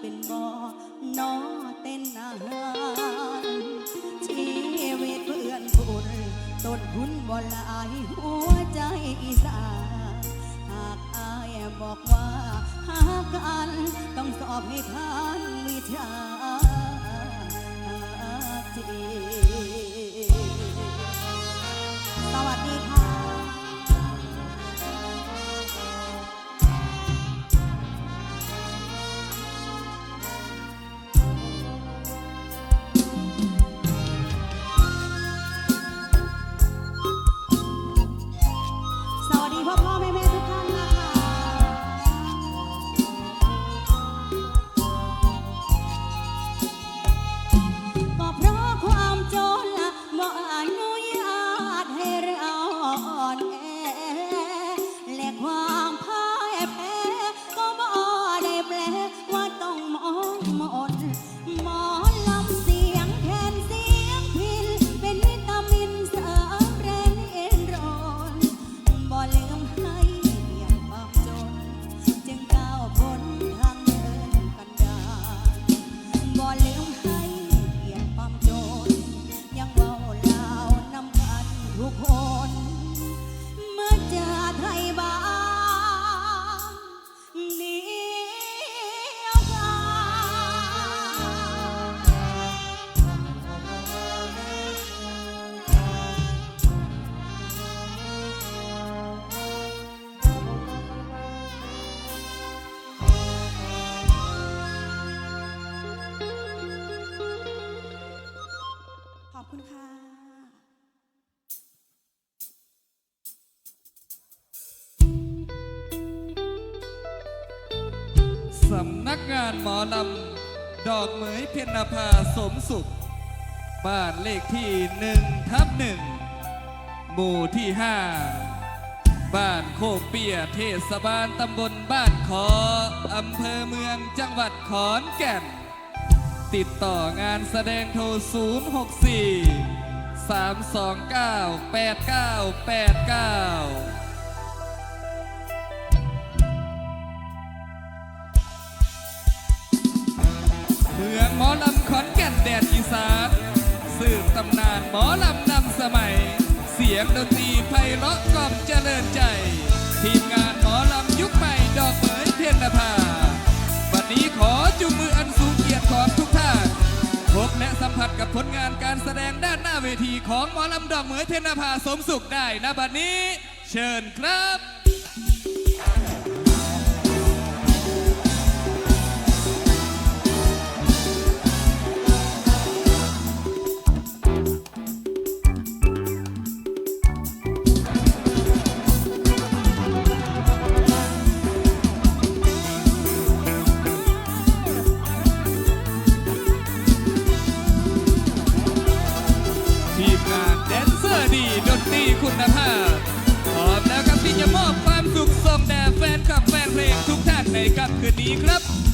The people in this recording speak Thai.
เป็นบ่อนอเต้นอาหารชีวิตเพื่อนคุณต้นทุนบ่หลายหัวใจอีสานหากอายบอกว่าหากันต้องสอบให้ผ่านวิชาจีสวัสดี มองหม สำนักงานหมอลำดอกเหมยเพียรนภาสมสุข บ้านเลขที่หนึ่งทับหนึ่งหมู่ที่ห้าบ้านโคกเปียเทศบาลตำบลบ้านขออำเภอเมืองจังหวัดขอนแก่น ติดต่องานแสดงโทร 064 329 8989 เมืองหมอลำขอนแก่นแดนอีสานสืบตำนานหมอลำนำสมัย เสียงดนตรีไพเราะกล่อมเจริญใจ ทีมงานหมอลำยุคใหม่ดอกเหมยเพียรนภาวันนี้ขอจุมืออันสูงเกียรติของทุกท่านพบและสัมผัสกับผลงานการแสดงด้านหน้าเวทีของหมอลำดอกเหมยเพียรนภาสมสุขได้ณบัดนี้ เชิญครับ กับคืนนี้ครับ